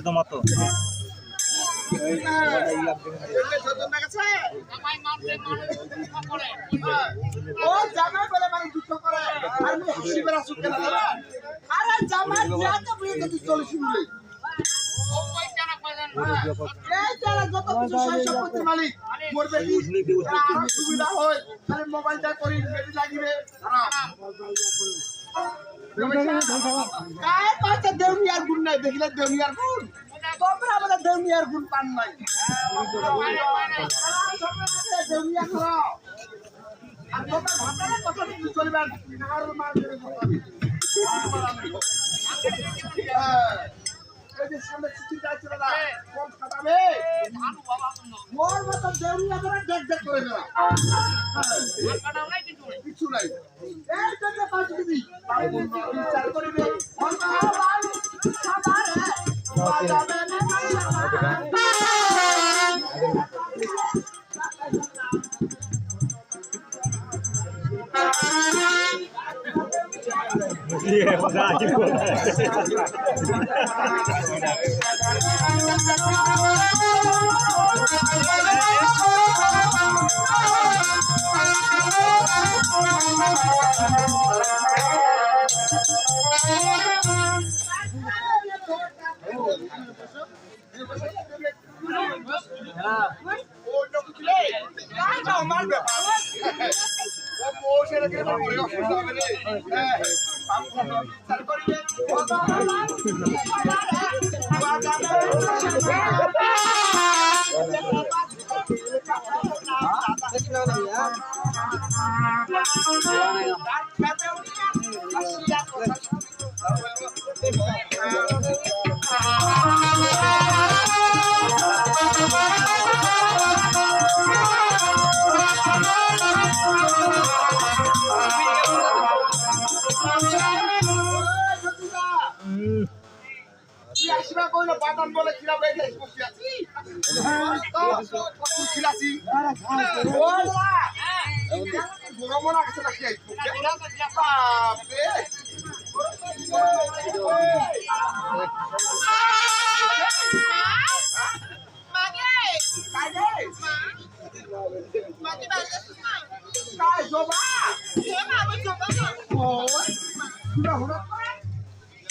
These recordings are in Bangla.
তোমার তো মালিক। মরবে কি তারা আরও সুবিধা হয় মোবাইলটা করি লাগিবে কায় পাতে দেউনিয়ার গুণ নাই দেখিলে দেউনিয়ার গুণ তোমরা আমাদের দেউনিয়ার গুণ পান নাই দেউনিয়া করো আর তোমরা ভাতারে কথা কিছু চলবেন আর মার হ্যাঁ খাটাবে মোর মতো দেউনিয়া করে দেখ দেখ করে দেওয়া ये मजा आ गया বিচার করিবে আসিবা কইলো বাদাম বলে খিলা বেগে বসে আছি। ওলা গরম না কাছে রাখি আইছি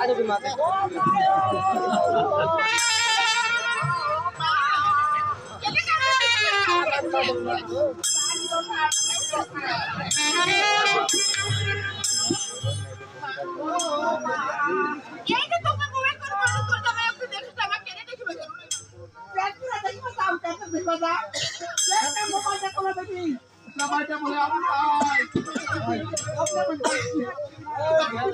拉都被骂死。Thank you.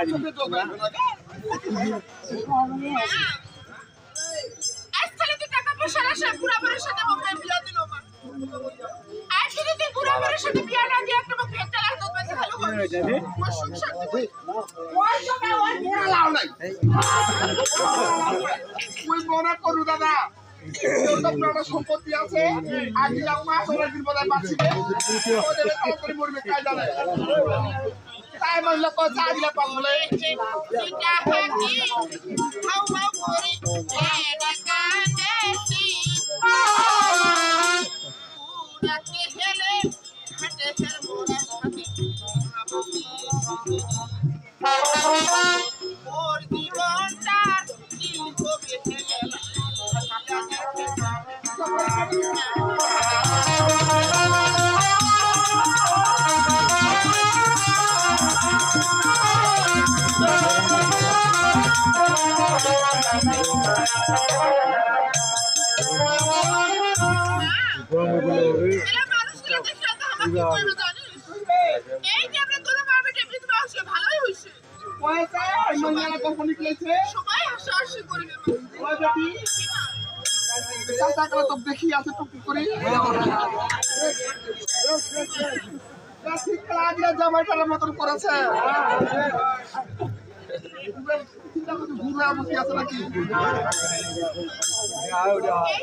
আজকাল তো পয়সা আসে বুড়াবারের সাথে মোবাইল বিয়া দিল মা আজ যদি বুড়াবারের সাথে বিয়া না দিয়ে একটা মুখ একটা লাগতো বেশি ভালো হয় ওর সংসার তো ওই সময় ওই মোড়া লাও নাই ওই মনে করু দাদা সম্পত্তি আছে মাস মরবে তাই দিলে দেখি আছে টুকু করে জামাইটার মতন করেছে। ঘুরে বসে আছে নাকি এই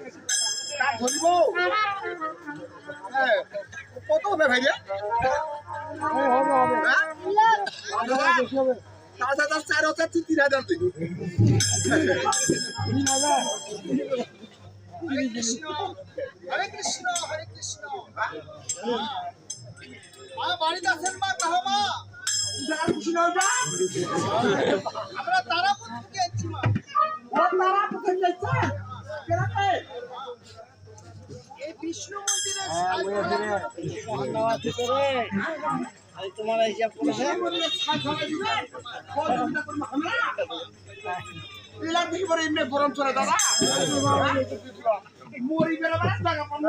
ধরিব? হ্যাঁ, কত হবে ভাই রে হ্যাঁ? পাঁচ হাজার চার হাজার তিন তিন হাজার হরে কৃষ্ণ হরে কৃষ্ণ হরে কৃষ্ণ। মা বাড়িতে আছেন মা কাহ মা? আমরা তারাপুর থেকে এসেছি মা তারাপুর থেকে বিষ্ণু মন্দিরে তোমার হিসাব করেছে গরম চলে দাদা। মরি বেড়াবার জায়গা পাবো